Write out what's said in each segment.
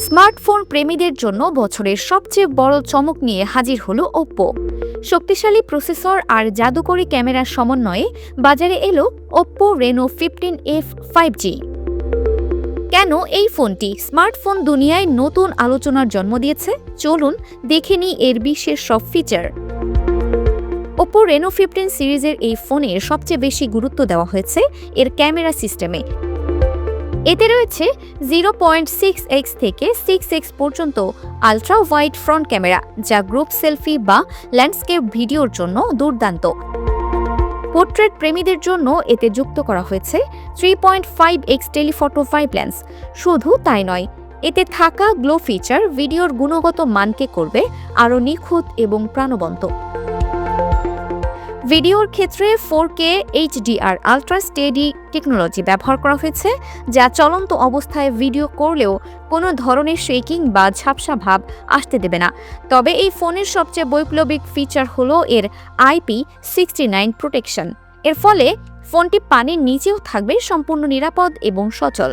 Smartphone প্রেমীদের জন্য বছরের সবচেয়ে বড় চমক নিয়ে হাজির হলো ওপ্পো শক্তিশালী প্রসেসর আর জাদুকরী ক্যামেরার সমন্বয়ে বাজারে এলো Oppo Reno fifteen F five G কেন এই ফোনটি? স্মার্টফোন দুনিয়ায় নতুন আলোচনার জন্ম দিয়েছে। চলুন দেখে নিই এর বিশেষ সব ফিচার ওপো রেনো ফিফটিন সিরিজের এই ফোনের সবচেয়ে বেশি গুরুত্ব দেওয়া হয়েছে এর ক্যামেরা সিস্টেমে এতে রয়েছে জিরো পয়েন্ট সিক্স এক্স থেকে সিক্স এক্স পর্যন্ত আলট্রা ওয়াইড ফ্রন্ট ক্যামেরা যা গ্রুপ সেলফি বা ল্যান্ডস্কেপ ভিডিওর জন্য দুর্দান্ত। পোর্ট্রেট প্রেমীদের জন্য এতে যুক্ত করা হয়েছে three point five x telephoto five lens শুধু তাই নয়, এতে থাকা গ্লো ফিচার ভিডিওর গুণগত মানকে করবে আরও নিখুঁত এবং প্রাণবন্ত। ভিডিওর ক্ষেত্রে four K HDR ultra steady technology ব্যবহার করা হয়েছে, যা চলন্ত অবস্থায় ভিডিও করলেও কোনো ধরনের শেকিং বা ঝাপসা ভাব আসতে দেবে না। তবে এই ফোনের সবচেয়ে বৈপ্লবিক ফিচার হলো এর আইপি সিক্সটি নাইন প্রোটেকশন এর ফলে ফোনটি পানির নিচেও থাকবে, সম্পূর্ণ নিরাপদ এবং সচল।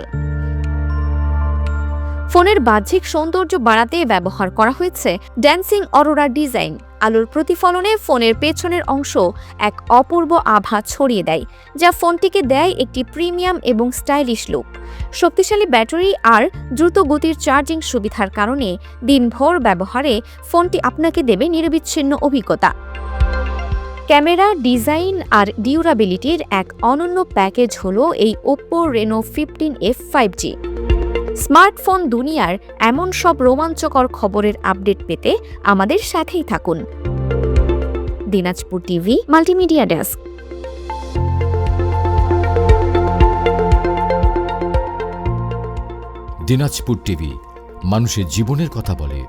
ফোনের বাহ্যিক সৌন্দর্য বাড়াতে ব্যবহার করা হয়েছে ড্যান্সিং অরোরা ডিজাইন আলোর প্রতিফলনে ফোনের পেছনের অংশ এক অপূর্ব আভা ছড়িয়ে দেয়, যা ফোনটিকে দেয় একটি প্রিমিয়াম এবং স্টাইলিশ লুক। শক্তিশালী ব্যাটারি আর দ্রুত গতির চার্জিং সুবিধার কারণে দিনভর ব্যবহারে ফোনটি আপনাকে দেবে নিরবিচ্ছিন্ন অভিজ্ঞতা। ক্যামেরা ডিজাইন আর ডিউরাবিলিটির এক অনন্য প্যাকেজ হলো এই Oppo Reno fifteen F five G smartphone দুনিয়ার এমন সব রোমাঞ্চকর খবরের আপডেট পেতে আমাদের সাথেই থাকুন। Dinajpur TV, multimedia desk. Dinajpur TV, মানুষের জীবনের কথা বলে।